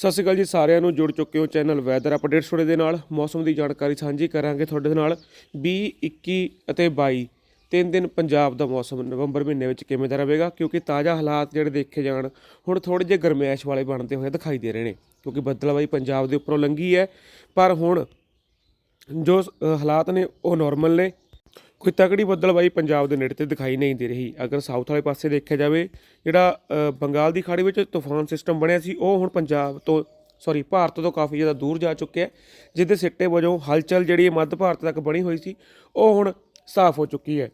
ਸਤਿ ਸ਼੍ਰੀ ਅਕਾਲ ਜੀ ਸਾਰਿਆਂ ਨੂੰ, ਜੁੜ ਚੁੱਕੇ ਹੋ ਚੈਨਲ ਵੈਦਰ ਅਪਡੇਟਸ ਸਟੋਰੀ ਦੇ ਨਾਲ। ਮੌਸਮ ਦੀ ਜਾਣਕਾਰੀ ਸਾਂਝੀ ਕਰਾਂਗੇ ਤੁਹਾਡੇ ਨਾਲ। 20 21 ਅਤੇ 22 ਤਿੰਨ ਦਿਨ ਪੰਜਾਬ ਦਾ ਮੌਸਮ ਨਵੰਬਰ ਮਹੀਨੇ ਵਿੱਚ ਕਿਵੇਂ ਦਾ ਰਹੇਗਾ? ਕਿਉਂਕਿ ਤਾਜ਼ਾ ਹਾਲਾਤ ਜਿਹੜੇ ਦੇਖੇ ਜਾਣ, ਹੁਣ ਥੋੜੇ ਜਿਹੇ ਗਰਮੈਸ਼ ਵਾਲੇ ਬਣਦੇ ਹੋਏ ਦਿਖਾਈ ਦੇ ਰਹੇ ਨੇ। ਕਿਉਂਕਿ ਬੱਦਲਬਾਈ ਪੰਜਾਬ ਦੇ ਉੱਪਰੋਂ ਲੰਘੀ ਹੈ। ਪਰ ਹੁਣ ਜੋ ਹਾਲਾਤ ਨੇ, ਉਹ ਨਾਰਮਲ ਨੇ। ਕੋਈ ਤਕੜੀ ਬੱਦਲਬਾਈ ਪੰਜਾਬ ਦੇ ਨੇੜੇ ਤੇ ਦਿਖਾਈ ਨਹੀਂ ਦੇ ਰਹੀ। ਅਗਰ ਸਾਊਥ ਵਾਲੇ ਪਾਸੇ ਦੇਖਿਆ ਜਾਵੇ, ਜਿਹੜਾ ਬੰਗਾਲ ਦੀ ਖਾੜੀ ਵਿੱਚ ਤੂਫਾਨ ਸਿਸਟਮ ਬਣਿਆ ਸੀ, ਉਹ ਹੁਣ ਪੰਜਾਬ ਤੋਂ ਸੌਰੀ ਭਾਰਤ ਤੋਂ ਕਾਫੀ ਜ਼ਿਆਦਾ ਦੂਰ ਜਾ ਚੁੱਕਿਆ ਹੈ, ਜਿਹਦੇ ਸਿੱਟੇ ਵਜੋਂ ਹਲਚਲ ਜਿਹੜੀ ਮੱਧ ਭਾਰਤ ਤੱਕ ਬਣੀ ਹੋਈ ਸੀ, ਉਹ ਹੁਣ ਸਾਫ਼ ਹੋ ਚੁੱਕੀ ਹੈ।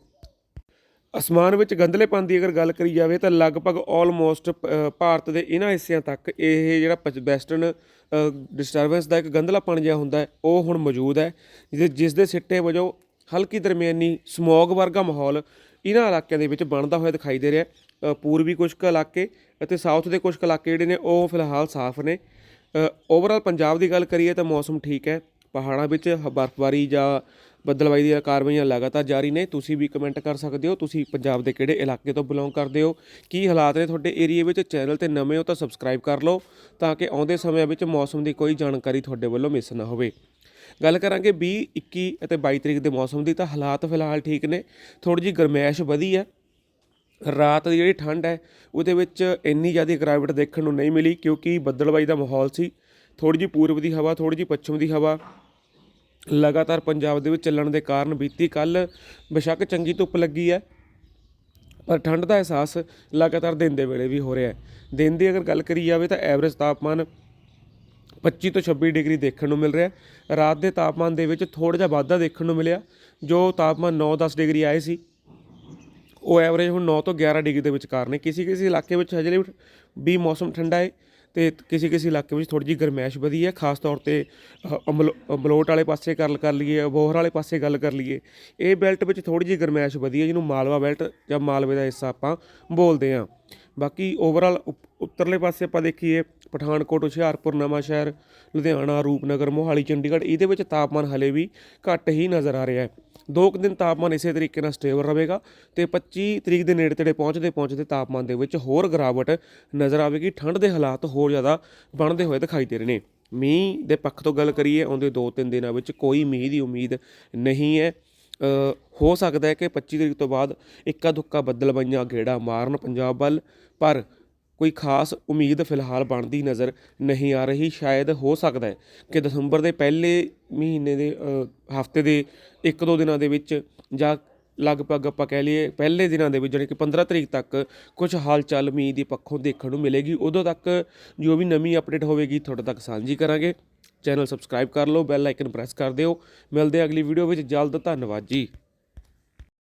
ਅਸਮਾਨ ਵਿੱਚ ਗੰਧਲੇਪਨ ਦੀ ਅਗਰ ਗੱਲ ਕਰੀ ਜਾਵੇ ਤਾਂ ਲਗਭਗ ਆਲਮੋਸਟ ਭਾਰਤ ਦੇ ਇਹਨਾਂ ਹਿੱਸਿਆਂ ਤੱਕ ਇਹ ਜਿਹੜਾ ਵੈਸਟਰਨ ਡਿਸਟਰਬੈਂਸ ਦਾ ਇੱਕ ਗੰਧਲਾਪਣ ਜਿਹਾ ਹੁੰਦਾ ਹੈ, ਉਹ ਹੁਣ ਮੌਜੂਦ ਹੈ ਜਿਸ ਜਿਸ ਦੇ ਸਿੱਟੇ ਵਜੋਂ ਹਲਕੀ ਦਰਮਿਆਨੀ ਸਮੌਗ ਵਰਗਾ ਮਾਹੌਲ ਇਹਨਾਂ ਇਲਾਕਿਆਂ ਦੇ ਵਿੱਚ ਬਣਦਾ ਹੋਇਆ ਦਿਖਾਈ ਦੇ ਰਿਹਾ ਪੂਰਬੀ ਕੁਝ ਕੁ ਇਲਾਕੇ ਅਤੇ ਸਾਊਥ ਦੇ ਕੁਝ ਕੁ ਇਲਾਕੇ ਜਿਹੜੇ ਨੇ, ਉਹ ਫਿਲਹਾਲ ਸਾਫ਼ ਨੇ। ਓਵਰਆਲ ਪੰਜਾਬ ਦੀ ਗੱਲ ਕਰੀਏ ਤਾਂ ਮੌਸਮ ਠੀਕ ਹੈ। ਪਹਾੜਾਂ ਵਿੱਚ ਹ- ਬਰਫ਼ਬਾਰੀ ਜਾਂ ਬੱਦਲਬਾਈ ਦੀਆਂ ਕਾਰਵਾਈਆਂ ਲਗਾਤਾਰ ਜਾਰੀ ਨੇ। ਤੁਸੀਂ ਵੀ ਕਮੈਂਟ ਕਰ ਸਕਦੇ ਹੋ। ਤੁਸੀਂ ਪੰਜਾਬ ਦੇ ਕਿਹੜੇ ਇਲਾਕੇ ਤੋਂ ਬਿਲੋਂਗ ਕਰਦੇ ਹੋ? ਕੀ ਹਾਲਾਤ ਨੇ ਤੁਹਾਡੇ ਏਰੀਆ ਵਿੱਚ? ਚੈਨਲ ਤੇ ਨਵੇਂ ਹੋ ਤਾਂ ਸਬਸਕ੍ਰਾਈਬ ਕਰ ਲਓ ਤਾਂ ਕਿ ਆਉਂਦੇ ਸਮਿਆਂ ਵਿੱਚ ਮੌਸਮ ਦੀ ਕੋਈ ਜਾਣਕਾਰੀ ਤੁਹਾਡੇ ਵੱਲੋਂ ਮਿਸ ਨਾ ਹੋਵੇ। ਗੱਲ ਕਰਾਂਗੇ 20 21 ਅਤੇ 22 ਤਰੀਕ ਦੇ ਮੌਸਮ ਦੀ। ਤਾਂ ਹਾਲਾਤ ਫਿਲਹਾਲ ਠੀਕ ਨੇ। ਥੋੜੀ ਜਿਹੀ ਗਰਮੈਸ਼ ਵਧੀ ਹੈ। ਰਾਤ ਦੀ ਜਿਹੜੀ ਠੰਡ ਹੈ, ਉਹਦੇ ਵਿੱਚ ਇੰਨੀ ਜ਼ਿਆਦਾ ਗਿਰਾਵਟ ਦੇਖਣ ਨੂੰ ਨਹੀਂ ਮਿਲੀ ਕਿਉਂਕਿ ਬੱਦਲਬਾਈ ਦਾ ਮਾਹੌਲ ਸੀ। ਥੋੜੀ ਜਿਹੀ ਪੂਰਬ ਦੀ ਹਵਾ ਥੋੜੀ ਜਿਹੀ ਪੱਛਮ ਦੀ ਹਵਾ ਲਗਾਤਾਰ ਪੰਜਾਬ ਦੇ ਵਿੱਚ ਚੱਲਣ ਦੇ ਕਾਰਨ ਬੀਤੀ ਕੱਲ ਬੇਸ਼ੱਕ ਚੰਗੀ ਧੁੱਪ ਲੱਗੀ ਹੈ, ਪਰ ਠੰਡ ਦਾ ਅਹਿਸਾਸ ਲਗਾਤਾਰ ਦਿਨ ਦੇ ਵੇਲੇ ਵੀ ਹੋ ਰਿਹਾ ਹੈ। ਦਿਨ ਦੀ ਅਗਰ ਗੱਲ ਕਰੀ ਜਾਵੇ ਤਾਂ ਐਵਰੇਜ ਤਾਪਮਾਨ 25 ਤੋਂ 26 ਡਿਗਰੀ ਦੇਖਣ ਨੂੰ ਮਿਲ ਰਿਹਾ ਰਾਤ ਦੇ ਤਾਪਮਾਨ ਦੇ ਵਿੱਚ ਥੋੜਾ ਜਿਹਾ ਵਾਧਾ ਦੇਖਣ ਨੂੰ ਮਿਲਿਆ, ਜੋ ਤਾਪਮਾਨ 9-10 ਡਿਗਰੀ ਆਏ ਸੀ। ਉਹ ਐਵਰੇਜ ਹੁਣ 9 ਤੋਂ 11 ਡਿਗਰੀ ਦੇ ਵਿਚਕਾਰ ਨੇ। ਕਿਸੇ ਕਿਸੇ ਇਲਾਕੇ ਵਿੱਚ ਹਜੇ ਵੀ ਮੌਸਮ ਠੰਡਾ ਹੈ। ਤੇ ਕਿਸੇ ਕਿਸੇ ਇਲਾਕੇ ਵਿੱਚ ਥੋੜੀ ਜਿਹੀ ਗਰਮੈਸ਼ ਵਧੀ ਹੈ ਖਾਸ ਤੌਰ ਤੇ ਅਹ, ਅਮਲੋ- ਵਾਲੇ ਪਾਸੇ ਗੱਲ ਕਰ ਲਈਏ ਅਬੋਹਰ ਵਾਲੇ ਪਾਸੇ ਗੱਲ ਕਰ ਲਈਏ ਇਹ ਬੈਲਟ ਵਿੱਚ ਥੋੜੀ ਜਿਹੀ ਗਰਮੈਸ਼ ਵਧੀ ਹੈ ਜਿਹਨੂੰ ਮਾਲਵਾ ਬੈਲਟ ਜਾਂ ਮਾਲਵੇ ਦਾ ਹਿੱਸਾ ਆਪਾਂ ਬੋਲਦੇ ਹਾਂ। ਬਾਕੀ ਓਵਰਆਲ ਉੱਤਰਲੇ ਪਾਸੇ ਆਪਾਂ ਦੇਖੀਏ, ਪਠਾਨਕੋਟ, ਹੁਸ਼ਿਆਰਪੁਰ ਨਵਾਂਸ਼ਹਿਰ ਲੁਧਿਆਣਾ, ਰੂਪਨਗਰ, ਮੋਹਾਲੀ, ਚੰਡੀਗੜ੍ਹ, ਇਹਦੇ ਵਿੱਚ ਤਾਪਮਾਨ ਹਲੇ ਵੀ ਘੱਟ ਹੀ ਨਜ਼ਰ ਆ ਰਿਹਾ ਹੈ। ਦੋ ਕੁ ਦਿਨ ਤਾਪਮਾਨ ਇਸੇ ਤਰੀਕੇ ਨਾਲ ਸਟੇਬਲ ਰਹੇਗਾ ਤੇ 25 ਤਰੀਕ ਦੇ ਨੇੜੇ ਤੇੜੇ ਪਹੁੰਚਦੇ ਪਹੁੰਚਦੇ ਤਾਪਮਾਨ ਦੇ ਵਿੱਚ ਹੋਰ ਗਿਰਾਵਟ ਨਜ਼ਰ ਆਵੇਗੀ। ਠੰਡ ਦੇ ਹਾਲਾਤ ਹੋਰ ਜ਼ਿਆਦਾ ਬਣਦੇ ਹੋਏ ਦਿਖਾਈ ਦੇ ਰਹੇ ਨੇ। ਮੀਂਹ ਦੇ ਪੱਖ ਤੋਂ ਗੱਲ ਕਰੀਏ ਆਉਂਦੇ 2-3 ਦਿਨਾਂ ਵਿੱਚ ਕੋਈ ਮੀਂਹ ਦੀ ਉਮੀਦ ਨਹੀਂ ਹੈ। ਹੋ ਸਕਦਾ ਹੈ ਕਿ 25 ਤਰੀਕ ਤੋਂ ਬਾਅਦ ਇੱਕਾ ਦੁੱਕਾ ਬੱਦਲ ਬਈਆਂ ਗੇੜਾ ਮਾਰਨ ਪੰਜਾਬ ਵੱਲ, ਪਰ ਕੋਈ ਖਾਸ ਉਮੀਦ ਫਿਲਹਾਲ ਬਣਦੀ ਨਜ਼ਰ ਨਹੀਂ ਆ ਰਹੀ। ਸ਼ਾਇਦ ਹੋ ਸਕਦਾ ਹੈ ਕਿ ਦਸੰਬਰ ਦੇ ਪਹਿਲੇ ਮਹੀਨੇ ਦੇ ਹਫ਼ਤੇ ਦੇ ਇੱਕ ਦੋ ਦਿਨਾਂ ਦੇ ਵਿੱਚ ਜਾਂ ਲਗਭਗ ਆਪਾਂ ਕਹਿ ਲਈਏ ਪਹਿਲੇ ਦਿਨਾਂ ਦੇ ਵਿੱਚ, ਜਾਣੀ ਕਿ 15 ਤਰੀਕ ਤੱਕ ਕੁਝ ਹਾਲਚਲ ਮੀਂਹ ਦੀ ਪੱਖੋਂ ਦੇਖਣ ਨੂੰ ਮਿਲੇਗੀ। ਉਦੋਂ ਤੱਕ ਜੋ ਵੀ ਨਵੀਂ ਅਪਡੇਟ ਹੋਵੇਗੀ, ਤੁਹਾਡੇ ਤੱਕ ਸਾਂਝੀ ਕਰਾਂਗੇ। ਚੈਨਲ ਸਬਸਕ੍ਰਾਈਬ ਕਰ ਲਓ, ਬੈਲ ਆਈਕਨ ਪ੍ਰੈਸ ਕਰ ਦਿਓ। ਮਿਲਦੇ ਅਗਲੀ ਵੀਡੀਓ ਵਿੱਚ। ਜਲਦ ਧੰਨਵਾਦ ਜੀ।